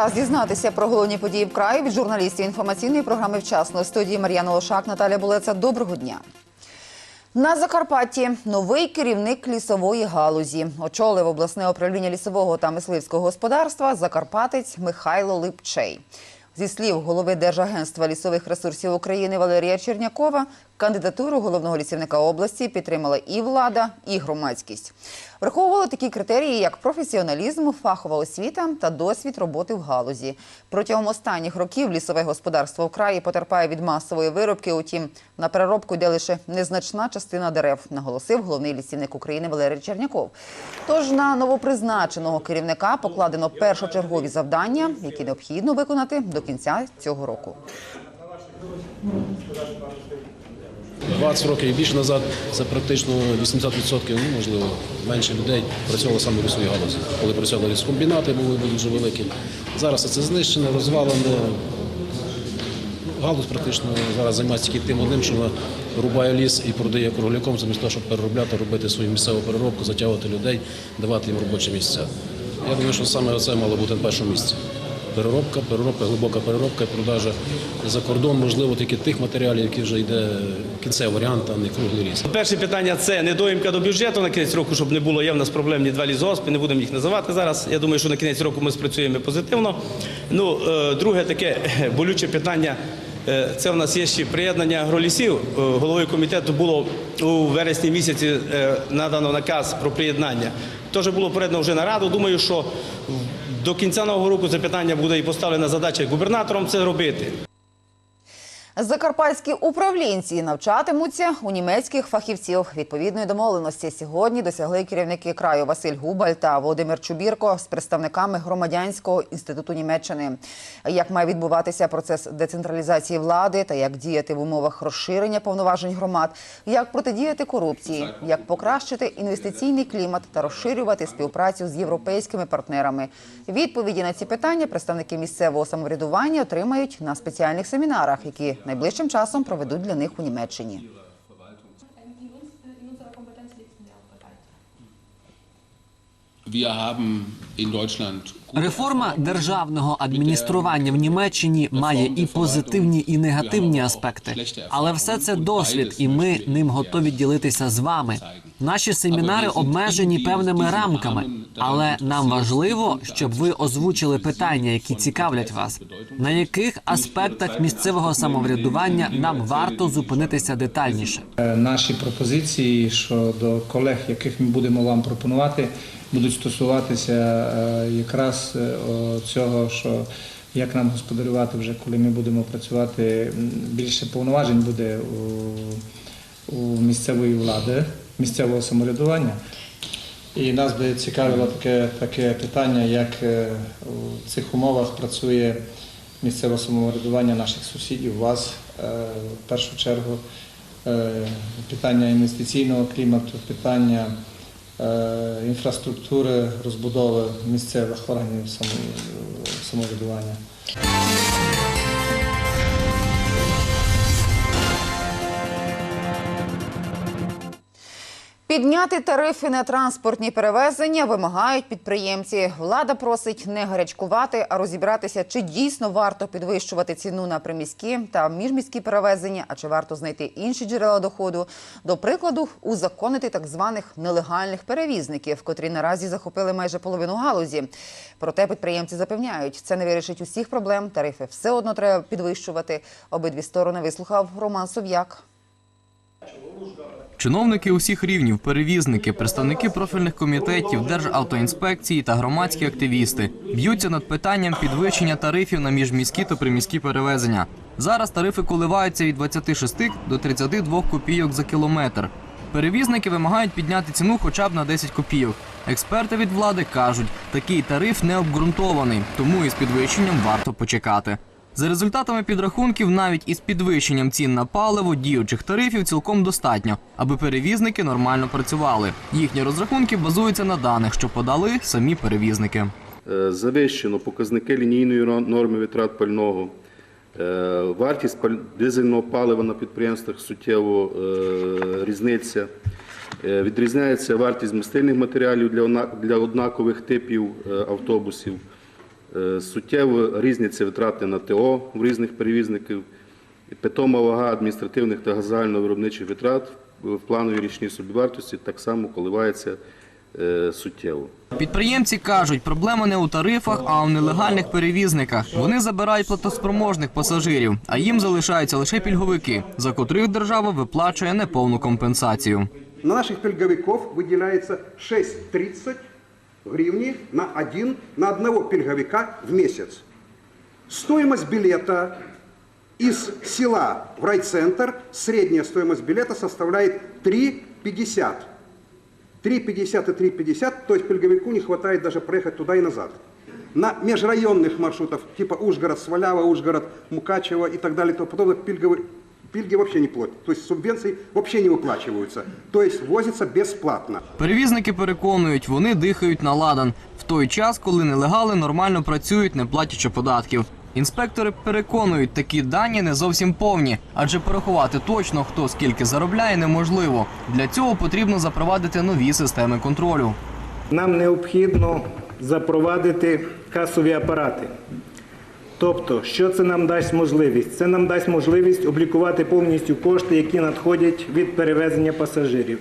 Час дізнатися про головні події в краї від журналістів інформаційної програми «Вчасно» студії Мар'яна Лошак, Наталя Булеца. Доброго дня. На Закарпатті новий керівник лісової галузі очолив обласне управління лісового та мисливського господарства Закарпатець Михайло Липчей. Зі слів голови Держагентства лісових ресурсів України Валерія Чернякова, кандидатуру головного лісівника області підтримала і влада, і громадськість. Враховували такі критерії, як професіоналізм, фахова освіта та досвід роботи в галузі. Протягом останніх років лісове господарство в краї потерпає від масової виробки. Утім, на переробку йде лише незначна частина дерев, наголосив головний лісівник України Валерій Черняков. Тож на новопризначеного керівника покладено першочергові завдання, які необхідно виконати до кінця цього року. 20 років і більше назад це практично 80%, ну можливо, менше людей працювало саме в лісовій галузі. Коли працювали ліскомбінати, були дуже великі. Зараз це знищене, розвалене. Ну, Галузь практично зараз займається тільки тим одним, що вона рубає ліс і продає кругляком, замість того, щоб переробляти, робити свою місцеву переробку, затягувати людей, давати їм робочі місця. Я думаю, що саме це мало бути на першому місці. Переробка, переробка, глибока переробка, і продажа за кордон, можливо, тільки тих матеріалів, які вже йде кінцевий варіант, а не круглий ліс. Перше питання це недоїмка до бюджету на кінець року, щоб не було. Є в нас проблемні два лісгоспи, не будемо їх називати зараз. Я думаю, що на кінець року ми спрацюємо позитивно. Ну, е, друге таке болюче питання. е, Це в нас є ще приєднання агролісів. Е, Головою комітету було у вересні місяці надано наказ про приєднання. Теж було передано вже на раду. Думаю, що до кінця нового року це питання буде і поставлена задача губернатором це робити. Закарпатські управлінці навчатимуться у німецьких фахівців. Відповідної домовленості сьогодні досягли керівники краю Василь Губаль та Володимир Чубірко з представниками громадянського інституту Німеччини. Як має відбуватися процес децентралізації влади та як діяти в умовах розширення повноважень громад, як протидіяти корупції, як покращити інвестиційний клімат та розширювати співпрацю з європейськими партнерами. Відповіді на ці питання представники місцевого самоврядування отримають на спеціальних семінарах, які найближчим часом проведуть для них у Німеччині. Реформа державного адміністрування в Німеччині має і позитивні, і негативні аспекти. Але все це досвід, і ми ним готові ділитися з вами. Наші семінари обмежені певними рамками, але нам важливо, щоб ви озвучили питання, які цікавлять вас. На яких аспектах місцевого самоврядування нам варто зупинитися детальніше? Е, Наші пропозиції щодо колег, яких ми будемо вам пропонувати, будуть стосуватися е, якраз е, цього, що як нам господарювати вже, коли ми будемо працювати, більше повноважень буде у, місцевої влади, місцевого самоврядування. І нас би цікавило таке, таке питання, як е, у цих умовах працює місцеве самоврядування наших сусідів, вас в першу чергу, питання інвестиційного клімату, питання інфраструктури, розбудови місцевих органів само- самоврядування. Підняти тарифи на транспортні перевезення вимагають підприємці. Влада просить не гарячкувати, а розібратися, чи дійсно варто підвищувати ціну на приміські та міжміські перевезення, а чи варто знайти інші джерела доходу. До прикладу, узаконити так званих нелегальних перевізників, котрі наразі захопили майже половину галузі. Проте підприємці запевняють, це не вирішить усіх проблем. Тарифи все одно треба підвищувати. Обидві сторони вислухав Роман Сов'як. Чиновники усіх рівнів, перевізники, представники профільних комітетів, Державтоінспекції та громадські активісти б'ються над питанням підвищення тарифів на міжміські та приміські перевезення. Зараз тарифи коливаються від 26 до 32 копійок за кілометр. Перевізники вимагають підняти ціну хоча б на 10 копійок. Експерти від влади кажуть, такий тариф не обґрунтований, тому із підвищенням варто почекати. За результатами підрахунків, навіть із підвищенням цін на паливо діючих тарифів цілком достатньо, аби перевізники нормально працювали. Їхні розрахунки базуються на даних, що подали самі перевізники. Е, Завищено показники лінійної норми витрат пального. Е, Вартість дизельного палива на підприємствах суттєво е, різниця. Відрізняється вартість мастильних матеріалів для одна- для однакових типів автобусів. Е, Суттєво різняться витрати на ТО в різних перевізників. Питома вага адміністративних та загальновиробничих витрат в плановій річній собівартості так само коливається е, суттєво. Підприємці кажуть, проблема не у тарифах, а у нелегальних перевізниках. Вони забирають платоспроможних пасажирів, а їм залишаються лише пільговики, за котрих держава виплачує неповну компенсацію. На наших пільговиків виділяється 6,30 гривні на, один, на одного пільговика в місяць. Стоимость билета из села в райцентр, средняя стоимость билета составляет 3,50. 3,50 и 3,50, то есть пельговику не хватает даже проехать туда и назад. На межрайонных маршрутах, типа Ужгород, Свалява, Ужгород, Мукачево и так далее, и тому подобное, пильговы, пильги вообще не платят. То есть субвенции вообще не выплачиваются. То есть возится бесплатно. Перевізники переконують, вони дихають на ладан в той час, коли нелегали нормально працюють, не платячи податків. Інспектори переконують, такі дані не зовсім повні, адже порахувати точно, хто скільки заробляє, неможливо. Для цього потрібно запровадити нові системи контролю. Нам необхідно запровадити касові апарати. Тобто, що це нам дасть можливість? Це нам дасть можливість облікувати повністю кошти, які надходять від перевезення пасажирів.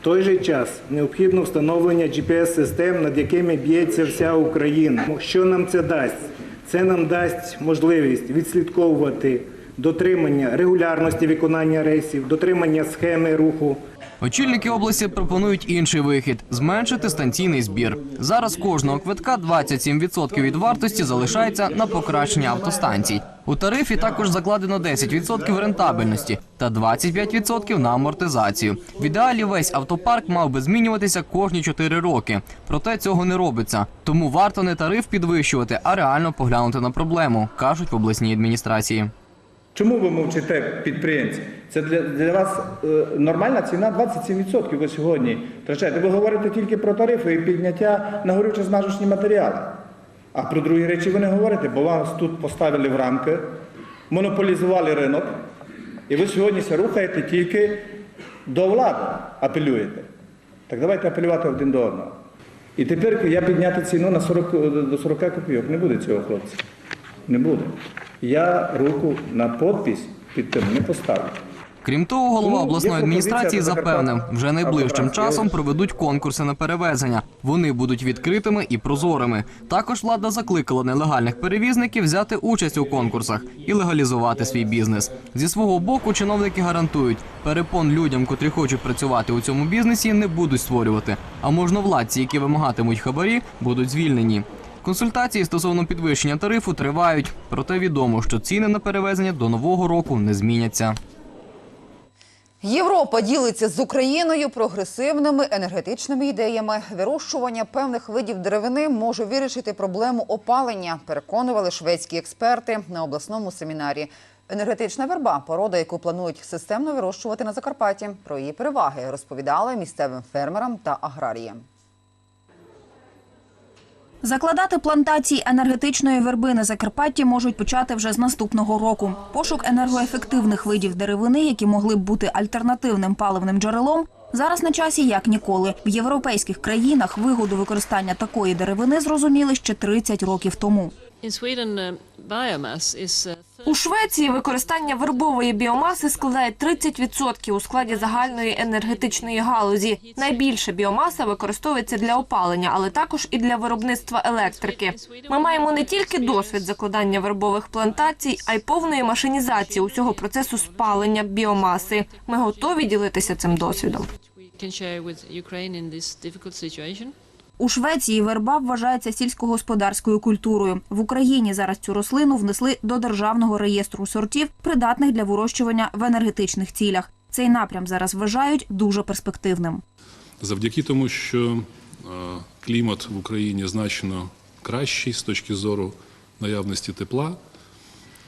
В той же час необхідно встановлення GPS-систем, над якими б'ється вся Україна. Що нам це дасть? Це нам дасть можливість відслідковувати дотримання регулярності виконання рейсів, дотримання схеми руху. Очільники області пропонують інший вихід зменшити станційний збір. Зараз кожного квитка 27% від вартості залишається на покращення автостанцій. У тарифі також закладено 10% рентабельності та 25% на амортизацію. В ідеалі весь автопарк мав би змінюватися кожні 4 роки. Проте цього не робиться. Тому варто не тариф підвищувати, а реально поглянути на проблему, кажуть в обласній адміністрації. Чому ви мовчите підприємці? Це для, для вас е, нормальна ціна 27% ви сьогодні втрачаєте. Ви говорите тільки про тарифи і підняття на горючо-змазочні матеріали. А про другі речі ви не говорите, бо вас тут поставили в рамки, монополізували ринок, і ви сьогодні рухаєте тільки до влади, апелюєте. Так давайте апелювати один до одного. І тепер я підняти ціну на 40, до 40 копійок. Не буде цього, хлопці. Не буде. Я руку на подпись під тим не поставлю. Крім того, голова обласної адміністрації запевнив, вже найближчим часом проведуть конкурси на перевезення. Вони будуть відкритими і прозорими. Також влада закликала нелегальних перевізників взяти участь у конкурсах і легалізувати свій бізнес. Зі свого боку, чиновники гарантують, перепон людям, котрі хочуть працювати у цьому бізнесі, не будуть створювати. А можновладці, які вимагатимуть хабарі, будуть звільнені. Консультації стосовно підвищення тарифу тривають, проте відомо, що ціни на перевезення до нового року не зміняться. Європа ділиться з Україною прогресивними енергетичними ідеями. Вирощування певних видів деревини може вирішити проблему опалення, переконували шведські експерти на обласному семінарі. Енергетична верба порода, яку планують системно вирощувати на Закарпатті. Про її переваги розповідали місцевим фермерам та аграріям. Закладати плантації енергетичної верби на Закарпатті можуть почати вже з наступного року. Пошук енергоефективних видів деревини, які могли б бути альтернативним паливним джерелом, зараз на часі як ніколи. В європейських країнах вигоду використання такої деревини зрозуміли ще 30 років тому. У Швеції використання вербової біомаси складає 30% у складі загальної енергетичної галузі. Найбільше біомаса використовується для опалення, але також і для виробництва електрики. Ми маємо не тільки досвід закладання вербових плантацій, а й повної машинізації усього процесу спалення біомаси. Ми готові ділитися цим досвідом. У Швеції верба вважається сільськогосподарською культурою. В Україні зараз цю рослину внесли до державного реєстру сортів, придатних для вирощування в енергетичних цілях. Цей напрям зараз вважають дуже перспективним. завдяки тому, що е, клімат в Україні значно кращий з точки зору наявності тепла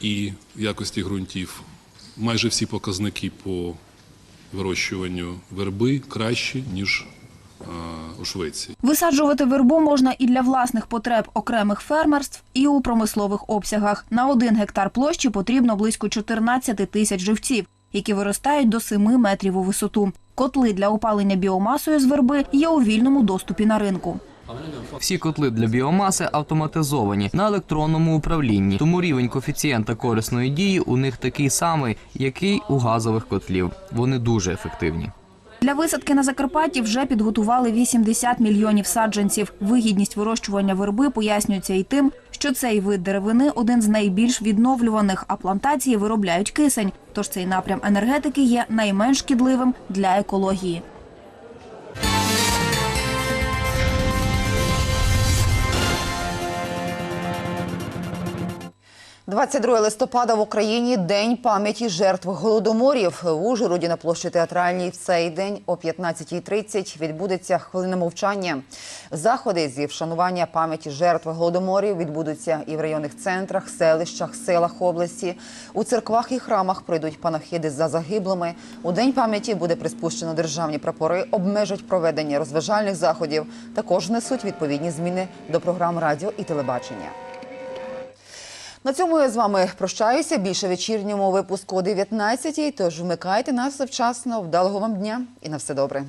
і якості ґрунтів. Майже всі показники по вирощуванню верби кращі, ніж у Швеції. Висаджувати вербу можна і для власних потреб окремих фермерств, і у промислових обсягах. На один гектар площі потрібно близько 14 тисяч живців, які виростають до 7 метрів у висоту. Котли для опалення біомасою з верби є у вільному доступі на ринку. Всі котли для біомаси автоматизовані на електронному управлінні, тому рівень коефіцієнта корисної дії у них такий самий, який у газових котлів. Вони дуже ефективні. Для висадки на Закарпатті вже підготували 80 мільйонів саджанців. Вигідність вирощування верби пояснюється і тим, що цей вид деревини один з найбільш відновлюваних, а плантації виробляють кисень. Тож цей напрям енергетики є найменш шкідливим для екології. 22 листопада в Україні День пам'яті жертв голодоморів. В Ужгороді на площі театральній в цей день о 15.30 відбудеться хвилина мовчання. Заходи зі вшанування пам'яті жертв голодоморів відбудуться і в районних центрах, селищах, селах області. У церквах і храмах пройдуть панахиди за загиблими. У день пам'яті буде приспущено державні прапори, обмежать проведення розважальних заходів. Також внесуть відповідні зміни до програм радіо і телебачення. На цьому я з вами прощаюся. Більше вечірньому випуску о 19-й. Тож вмикайте нас завчасно. Вдалого вам дня і на все добре.